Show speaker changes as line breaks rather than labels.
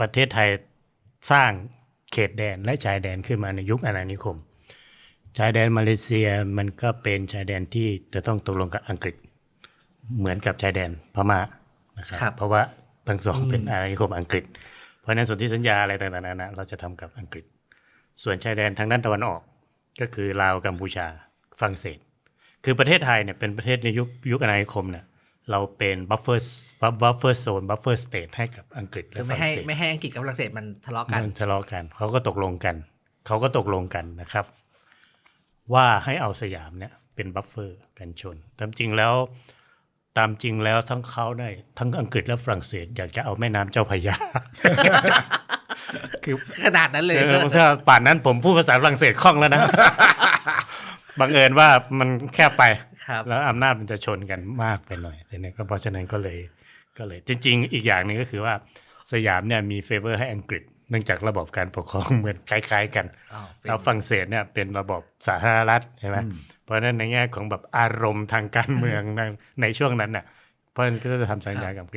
ประเทศไทยสร้างเขตแดนและชายแดนขึ้นมาในยุคอาณานิคม ชายแดนมาเลเซียมันก็เป็นชายแดนที่จะต้องตกลงกับอังกฤษ เหมือนกับชายแดนพม่านะครับ
ครับ
เพราะว่าทั้งสองเป็นอาณานิคมอังกฤษ เพราะฉะนั้นสนธิสัญญาอะไรต่างๆนานาเราจะทำกับอังกฤษ ส่วนชายแดนทางด้านตะวันออกก็คือลาวกัมพูชาฝรั่งเศส คือประเทศไทยเนี่ยเป็นประเทศในยุคยุคอาณานิคมเนี่ย เราเป็นบัฟเฟอร์บัฟเฟอร์โซนบัฟเฟอร์สเตทให้กับอังกฤษ
คื
และ
อ
ฝ
ไม่
รั่
ให้
งเศส
ไม่ให้อังกฤษกับฝรั่งเศสมันทะเลาะกัน
มันทะเลาะกันเขาก็ตกลงกันเขาก็ตกลงกันนะครับ ว่าให้เอาสยามเนี่ยเป็นบัฟเฟอร์กันชนตามจริงแล้วตามจริงแล้วทั้งเขาได้ทั้งอังกฤษและฝรั่งเศส อยากจะเอาแม่น้ำเจ้าพระยาคือ
ขนาดนั้นเลย
เออถ้าป่านนั้นผมพูดภาษาฝรั่งเศสคล่องแล้วนะ บังเอิญว่ามันแคบไป
ครับ
แล้วอำนาจมันจะชนกันมากไปหน่อยแต่เนี่ยก็เพราะฉะนั้นก็เลยก็เลย จริง ๆ อีกอย่างหนึ่งก็คือว่าสยามเนี่ยมีเฟเวอร์ให้อังกฤษเนื่องจากระบบการปกครองเหมือนคล้าย ๆ กัน
อ้าวเป็น
แล้วฝรั่งเศสเนี่ยเป็นระบบสาธารณรัฐใช่ไหมเพราะฉะนั้นในแง่ของแบบอารมณ์ทางการเมืองในในช่วงนั้นน่ะเพราะฉะนั้นก็จะทำสัญญากับอังกฤษ